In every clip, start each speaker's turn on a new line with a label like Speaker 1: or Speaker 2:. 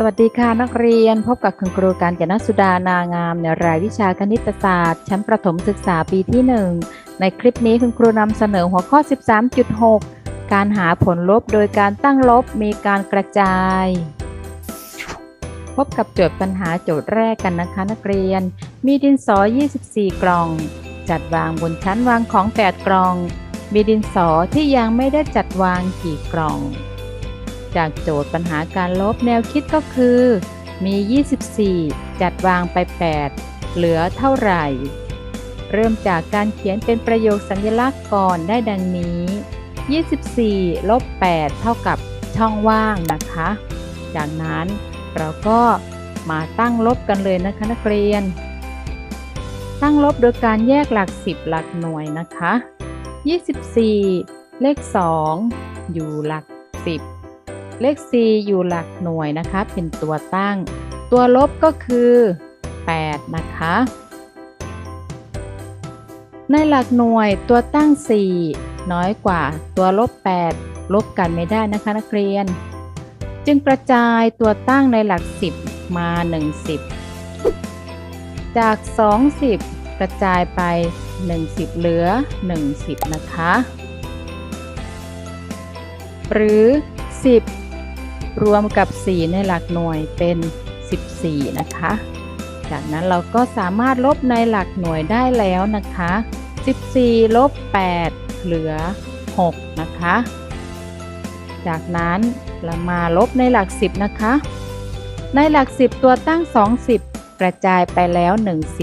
Speaker 1: สวัสดีค่ะนักเรียนพบกับคุณครูการจนสุดานางามในรายวิชาคณิตศาสตร์ ชั้นประถมศึกษาปีที่ 1 ในคลิปนี้คุณครูนำเสนอหัวข้อ 13.6 การหาผลลบโดยการตั้งลบมีการกระจาย พบกับโจทย์ปัญหาโจทย์แรกกันนะคะนักเรียน มีดินสอ 24 กล่อง จัดวางบนชั้นวางของ 8 กล่อง มีดินสอที่ยังไม่ได้จัดวางกี่กล่อง จากโจทย์ปัญหาการลบแนวคิดก็คือ มี 24 จัดวางไป 8 เหลือเท่าไหร่ เริ่มจากการเขียนเป็นประโยคสัญลักษณ์ก่อนได้ดังนี้ 24 ลบ 8 เท่ากับช่องว่างนะคะ จากนั้นเราก็มาตั้งลบกันเลยนะคะนักเรียน ตั้งลบโดยการแยกหลัก 10 หลักหน่วยนะคะ 24 เลข 2 อยู่หลัก 10 เลข4อยู่หลักหน่วยนะคะ เป็นตัวตั้ง ตัวลบก็คือ 8 นะคะ ในหลักหน่วยตัวตั้ง 4 น้อยกว่าตัวลบ 8 ลบกันไม่ได้นะคะนักเรียน จึงกระจายตัวตั้งในหลัก 10 มา10จาก 20 กระจายไป10เหลือ10 นะคะหรือ 10 รวมกับ 4 ในหลักหน่วยเป็น 14 นะคะ จากนั้นเราก็สามารถลบในหลักหน่วยได้แล้วนะคะ 14 ลบ 8 เหลือ 6 นะคะ จากนั้นเรามาลบในหลัก 10 นะคะ ในหลัก 10 ตัวตั้ง 20 กระจายไปแล้ว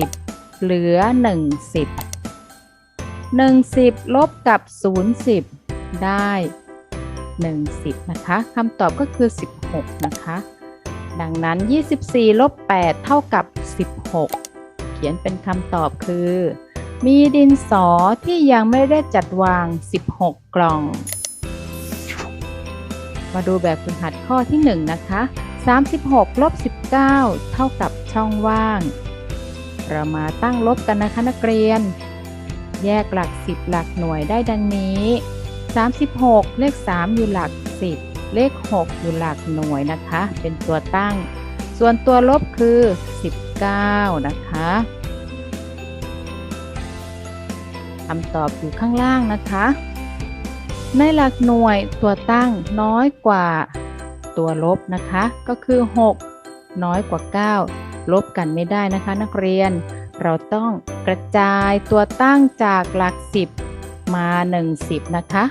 Speaker 1: 10 เหลือ 10 10 ลบกับ0ได้ 10 นะคะคำตอบก็คือ 16 นะคะ ดังนั้น 24 ลบ 8 เท่ากับ 16 เขียนเป็นคำตอบคือ มีดินสอที่ยังไม่ได้จัดวาง 16 กล่อง มาดูแบบฝึกหัดข้อที่ 1 นะคะ 36 ลบ 19 เท่ากับช่องว่าง เรามาตั้งลบกันนะคะนักเรียน แยกหลัก 10 หลักหน่วยได้ดังนี้ 36 เลข 3 อยู่หลัก 10 เลข 6 อยู่หลักหน่วยนะคะ เป็นตัวตั้ง ส่วนตัวลบคือ 19 นะคะคำตอบอยู่ข้างล่างนะคะ ในหลักหน่วยตัวตั้งน้อยกว่าตัวลบนะคะ ก็คือ 6 น้อยกว่า 9 ลบกันไม่ได้นะคะ นักเรียน เราต้องกระจายตัวตั้งจากหลัก 10 มา 10นะคะ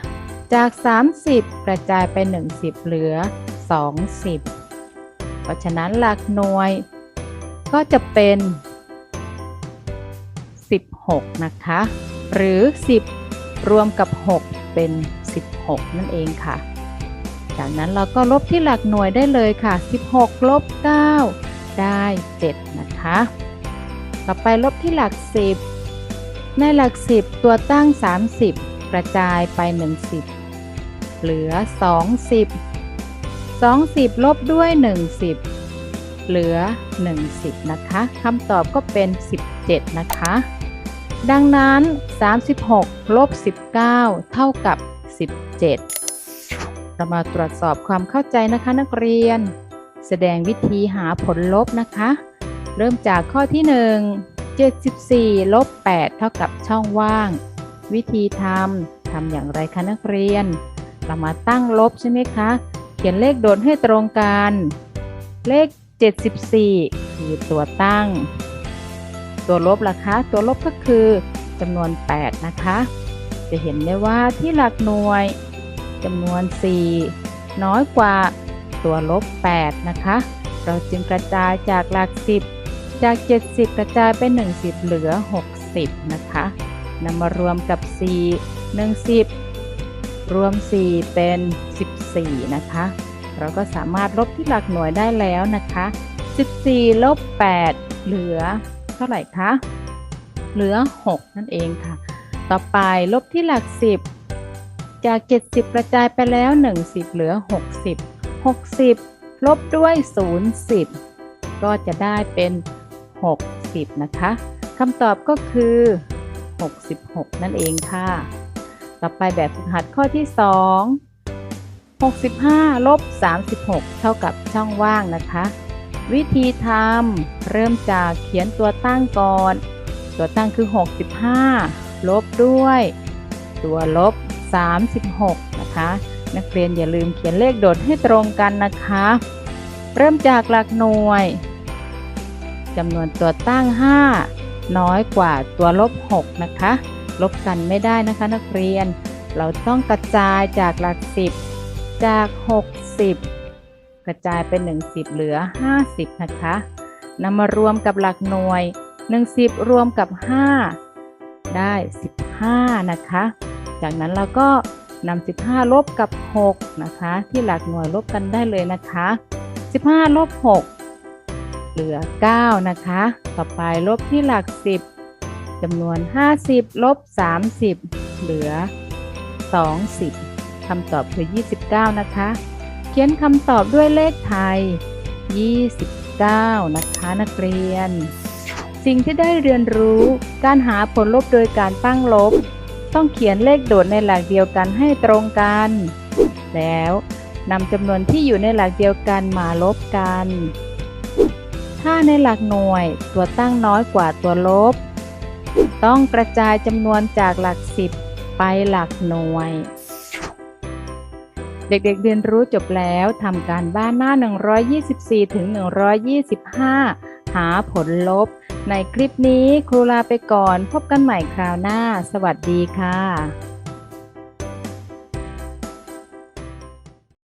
Speaker 1: จาก 30 กระจายไป 10 เหลือ 20 เพราะฉะนั้นหลักหน่วยก็จะเป็น 16 นะคะ หรือ 10 รวมกับ 6 เป็น 16 นั่นเองค่ะ จากนั้นเราก็ลบที่หลักหน่วยได้เลยค่ะ 16 ลบ 9 ได้ 7 นะคะ ต่อไปลบที่หลัก 10 ในหลัก 10 ตัวตั้ง 30 กระจายไป10 เหลือ 20 20 ลบด้วย 10 เหลือ 10 นะคะคำตอบก็เป็น 17 นะคะ ดังนั้น 36 ลบ 19 เท่ากับ 17 เรามาตรวจสอบความเข้าใจนะคะนักเรียน แสดงวิธีหาผลลบนะคะ เริ่มจากข้อที่ 1 74ลบ8เท่ากับช่องว่าง วิธีทำทำอย่างไรคะนักเรียน เรามาตั้งลบใช่ไหมคะ เขียนเลขโดนให้ตรงกัน เลข 74 คือตัวตั้ง ตัวลบล่ะคะ ตัวลบก็คือจำนวน 8 นะคะ จะเห็นได้ว่าที่หลักหน่วยจำนวน 4 น้อยกว่าตัวลบ 8 นะคะ เราจึงกระจายจากหลัก 10 จาก 70 กระจายไป10เหลือ 60 นะคะนำมารวมกับ 4 10 รวม 4 เป็น 14 นะคะ เราก็สามารถลบที่หลักหน่วยได้แล้วนะคะ 14 ลบ 8 เหลือเท่าไหร่คะ เหลือ 6 นั่นเองค่ะ ต่อไปลบที่หลัก 10 จาก 70 กระจายไปแล้ว 10 เหลือ 60 60 ลบด้วย0 10 ก็จะได้เป็น 60 นะคะคำตอบก็คือ 66 นั่นเองค่ะ ต่อไปแบบฝึกหัดข้อที่ 2 65ลบ36 เท่ากับช่องว่างนะคะ วิธีทำเริ่มจากเขียนตัวตั้งก่อน ตัวตั้งคือ 65 ลบด้วย ตัวลบ 36 นะคะ นักเรียนอย่าลืมเขียนเลขโดดให้ตรงกันนะคะ เริ่มจากหลักหน่วยจำนวนตัวตั้ง 5 น้อยกว่าตัวลบ 6 นะคะ ลบกันไม่ได้นะคะนักเรียน เราต้องกระจายจากหลัก10จาก 60 กระจายเป็น 10 เหลือ 50 นะคะนำมารวมกับหลักหน่วย 10 รวมกับ 5 ได้ 15 นะคะ จากนั้นเราก็นำ15 ลบกับ 6 นะคะ ที่หลักหน่วยลบกันได้เลยนะคะ 15 ลบ 6 เหลือ 9 นะคะ ต่อไปลบที่หลัก 10 จำนวน 50 ลบ 30 เหลือ 20คำตอบคือ 29 นะคะ เขียนคำตอบด้วยเลขไทย 29 นะคะนักเรียน สิ่งที่ได้เรียนรู้การหาผลลบโดยการตั้งลบ ต้องเขียนเลขโดดในหลักเดียวกันให้ตรงกัน แล้วนำจำนวนที่อยู่ในหลักเดียวกันมาลบกัน ถ้าในหลักหน่วยตัวตั้งน้อยกว่าตัวลบ ต้องกระจายจำนวนจากหลักสิบไปหลักหน่วย เด็กๆเรียนรู้จบแล้วทำการบ้านหน้า 124 ถึง 125 หาผลลบ ในคลิปนี้ครูลาไปก่อนพบกันใหม่คราวหน้า สวัสดีค่ะ